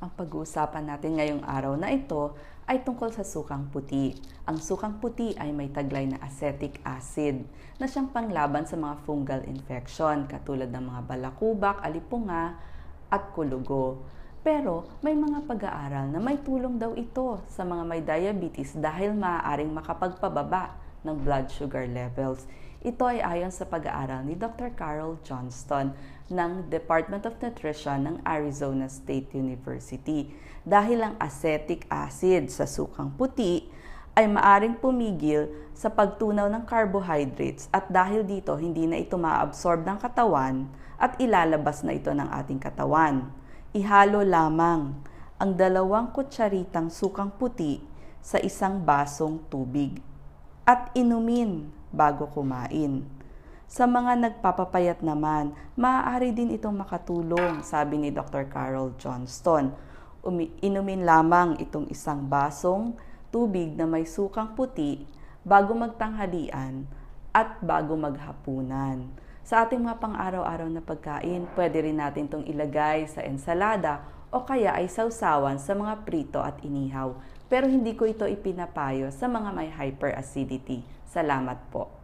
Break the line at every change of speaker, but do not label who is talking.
Ang pag-uusapan natin ngayong araw na ito ay tungkol sa sukang puti. Ang sukang puti ay may taglay na acetic acid na siyang panglaban sa mga fungal infection katulad ng mga balakubak, alipunga at kulugo. Pero may mga pag-aaral na may tulong daw ito sa mga may diabetes dahil maaaring makapagpababa ng blood sugar levels. Ito ay ayon sa pag-aaral ni Dr. Carol Johnston ng Department of Nutrition ng Arizona State University. Dahil ang acetic acid sa sukang puti ay maaring pumigil sa pagtunaw ng carbohydrates at dahil dito hindi na ito maabsorb ng katawan at ilalabas na ito ng ating katawan. Ihalo lamang ang dalawang kutsaritang sukang puti sa isang basong tubig at inumin bago kumain. Sa mga nagpapapayat naman, maaari din itong makatulong, sabi ni Dr. Carol Johnston. Umi- inumin lamang itong isang basong tubig na may sukang puti bago magtanghalian at bago maghapunan. Sa ating mga pang-araw-araw na pagkain, pwede rin natin itong ilagay sa ensalada o kaya ay sausawan sa mga prito at inihaw. Pero hindi ko ito ipinapayo sa mga may hyperacidity. Salamat po.